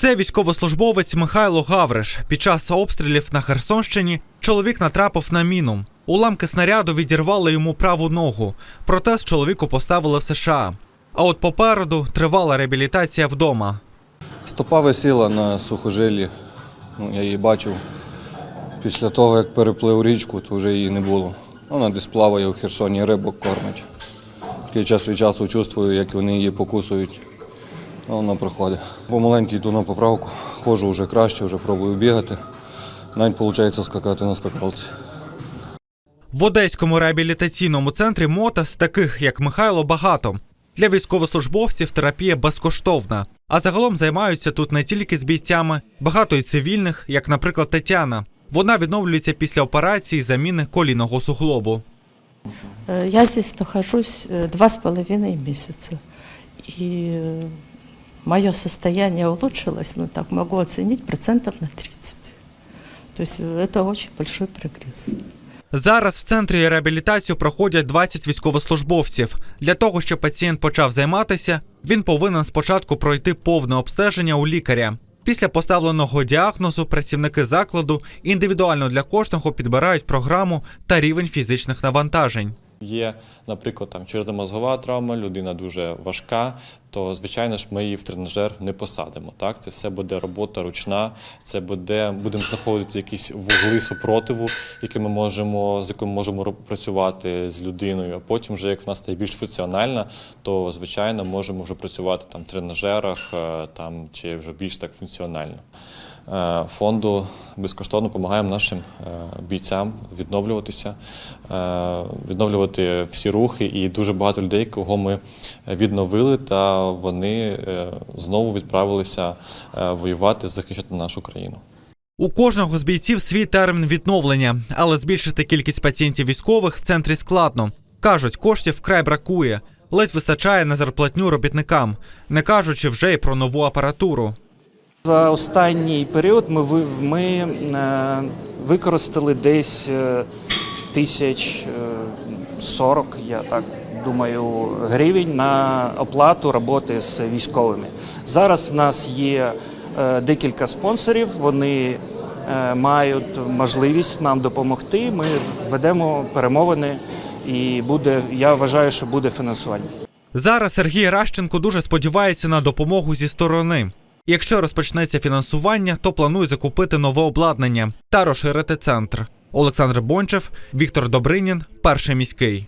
Це військовослужбовець Михайло Гавриш. Під час обстрілів на Херсонщині чоловік натрапив на міну. Уламки снаряду відірвали йому праву ногу. Протез чоловіку поставили в США. А от попереду тривала реабілітація вдома. Стопа висіла на сухожилі. Ну, я її бачив. Після того, як переплив річку, то вже її не було. Вона десь плаває в Херсоні, рибок кормить. Такий час від часу чувствую, як вони її покусують. Ну, вона проходить. Помаленьку йду на поправку, ходжу вже краще, вже пробую бігати. Навіть виходить скакати на скакалці. В Одеському реабілітаційному центрі МОТАС таких, як Михайло, багато. Для військовослужбовців терапія безкоштовна. А загалом займаються тут не тільки з бійцями, багато й цивільних, як, наприклад, Тетяна. Вона відновлюється після операції заміни колінного суглобу. Э, Я здесь нахожусь э, два с половиной месяца. И э, мое состояние улучшилось, ну так могу оценить, процентов на 30. То есть э, это очень большой прогресс. Зараз в центрі реабілітацію проходять 20 військовослужбовців. Для того, щоб пацієнт почав займатися, він повинен спочатку пройти повне обстеження у лікаря. Після поставленого діагнозу працівники закладу індивідуально для кожного підбирають програму та рівень фізичних навантажень. Є, наприклад, там черепно-мозгова травма, людина дуже важка, то звичайно ж ми її в тренажер не посадимо. Так, це все буде робота ручна, це буде будемо знаходити якісь вугли супротиву, які ми можемо з якими можемо працювати з людиною. А потім, вже як в нас стає більш функціональна, то звичайно можемо вже працювати там в тренажерах, е, там чи вже більш так функціонально. Е, Фонду безкоштовно допомагаємо нашим е, бійцям відновлюватися, е, відновлювати всі рухи. І дуже багато людей, кого ми відновили, та вони знову відправилися воювати, захищати нашу країну. У кожного з бійців свій термін відновлення, але збільшити кількість пацієнтів військових в центрі складно. Кажуть, коштів вкрай бракує, ледь вистачає на зарплатню робітникам, не кажучи вже й про нову апаратуру. За останній період ми, ми е, використали десь е, тисяч е, сорок, я так думаю, гривень на оплату роботи з військовими. Зараз в нас є декілька спонсорів, вони мають можливість нам допомогти. Ми ведемо перемовини і буде, я вважаю, що буде фінансування. Зараз Сергій Ращенко дуже сподівається на допомогу зі сторони. Якщо розпочнеться фінансування, то планує закупити нове обладнання та розширити центр. Олександр Бончев, Віктор Добринін, перший міський.